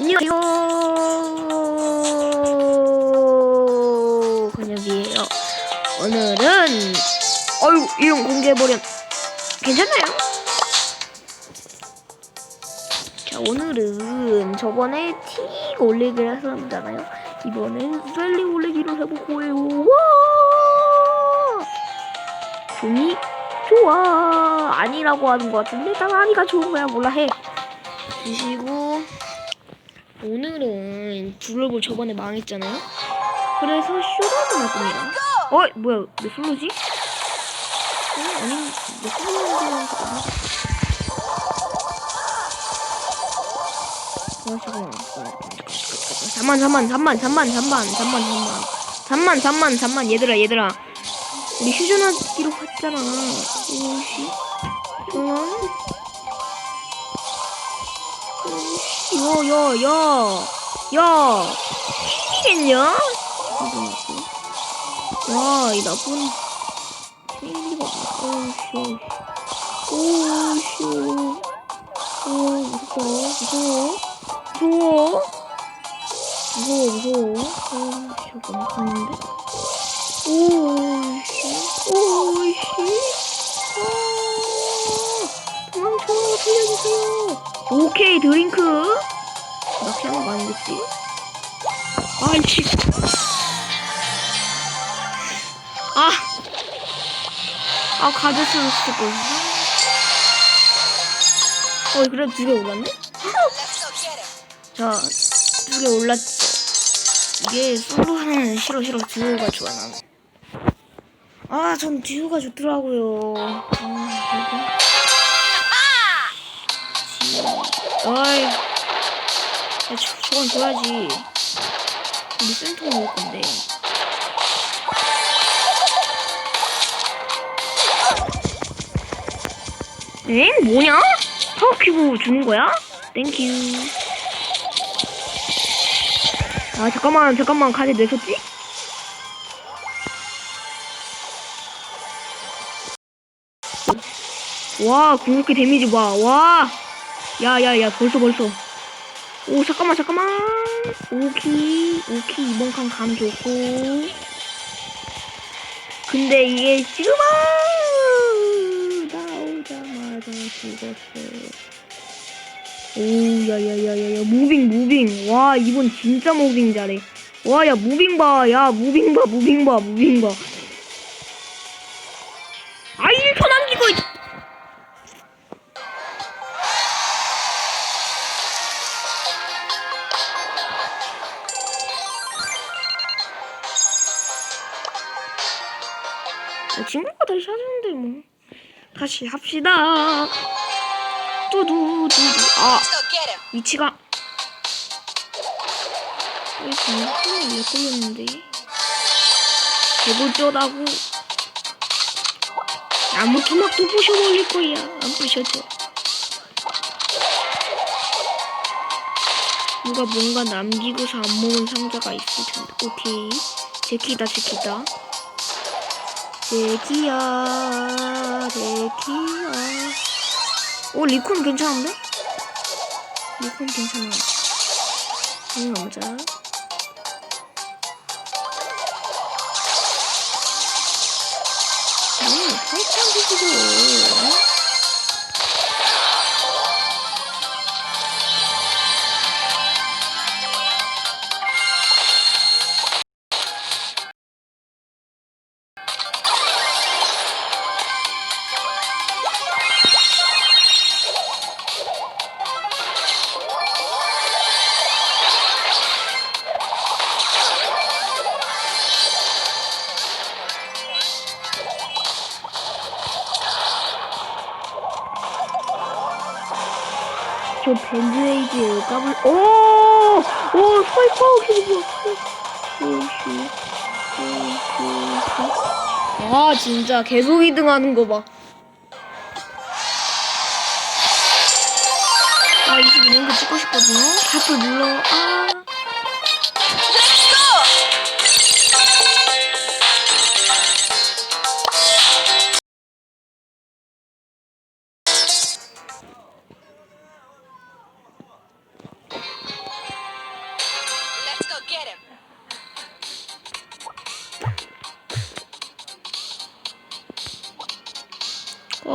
안녕하세요. 건엽이에요. 오늘은 어유 이름 공개해버려. 괜찮나요? 자 오늘은 저번에 틱 올리기를 했었잖아요. 이번엔 셀리 올리기를 해볼 거예요. 와! 좋니? 좋아. 아니라고 하는 것 같은데 난 아니가 좋은 거야. 몰라 해. 주시고 오늘은 블로그 저번에 망했잖아요. 그래서 쇼다운을 할 겁니다. 어? 뭐야? 몇 솔로지? 어? 아니, 몇 솔로인지 아, 잠깐만. 잠만, 잠만, 잠만, 잠만, 잠만, 잠만, 잠만. 잠만, 잠만, 잠만. 얘들아, 얘들아. 우리 휴전하기로 했잖아. 이것이. 야, 야, 야, 야, 이겠냐? 야, 이 나쁜 생리가 오씨, 오씨, 오, 무서워, 무서워, 무서워, 무서워, 무서워, 오씨, 너무 갔는데? 오씨, 오씨, 아, 도망쳐, 살려주세요. 오케이, 드링크. 낚시하는 거 아니겠지? 아이씨. 아. 아, 쓰였을 걸. 어, 그래, 두개 올랐네? 자, 두 개 올랐죠. 이게 솔로는 싫어, 싫어. 듀오가 좋아, 나는. 아, 전 듀오가 좋더라고요. 아, 어이. 야, 저, 저건 줘야지. 우리 센터 먹을 건데. 엥? 뭐냐? 파워큐브 주는 거야? 땡큐. 아, 잠깐만, 잠깐만. 카드 내셨지? 와, 궁극기 데미지 봐. 와. 야, 야, 야, 벌써, 벌써. 오, 잠깐만, 잠깐만. 오키, 오키, 이번 칸 감 좋고. 근데 이게 지금, 아! 나오자마자 죽었어. 오, 야, 야, 야, 야, 야, 무빙, 무빙. 와, 이번 진짜 무빙 잘해. 와, 야, 무빙 봐. 야, 무빙 봐, 무빙 봐, 무빙 봐. 아, 1초 어, 친구가 다시 찾았는데 뭐. 다시 합시다. 뚜두두두. 아 위치가. 왜 정신이 왜 걸렸는데? 개고쩌다고. 나무 토막도 부셔버릴 거야. 안 부셔져. 누가 뭔가 남기고서 안 먹은 상자가 있을 텐데. 오케이. 제키다 제키다 제키야 제키야 오 리콘 괜찮은데? 리콘 괜찮아 응 남자. 응 파이팅 주시죠 저 밴드에이드 까불 오! 오 오씨 오씨. 아 진짜. 계속 2등 하는 거 봐. 아 22년 찍고 싶거든요. 다또 눌러. 아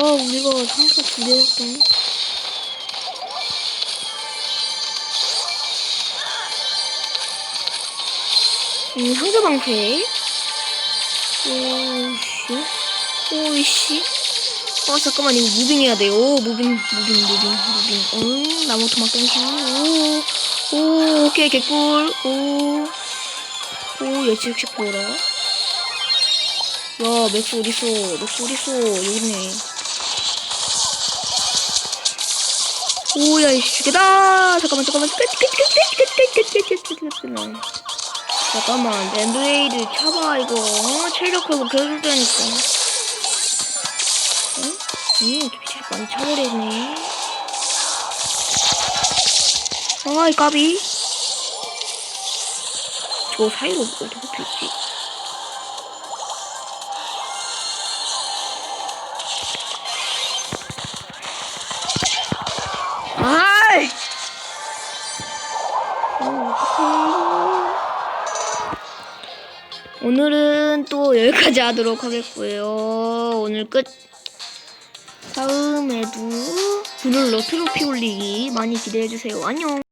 우리가 상사 두 개였던. 음, 상자 방패. 오씨. 오이씨. 어, 잠깐만, 이거 무빙 해야 돼요. 오, 무빙, 무빙, 무빙, 무빙. 응, 나무 토막 땡큐. 오, 오, 오케이, 개꿀. 오, 오, 예측 식 보라. 야, 맥스 어딨어? 맥스 어딨어? 여기 있네. 오야 이 죽이다 잠깐만 잠깐만 잠깐만 엔드레이드 잡아 이거 어? 체력하고 결술되니까 응? 음 많이 차버리네 아이 까비 저 사이로 어떻게 빌지 오늘은 또 여기까지 하도록 하겠고요. 오늘 끝. 다음에도 브룰러 트로피 올리기 많이 기대해주세요. 안녕.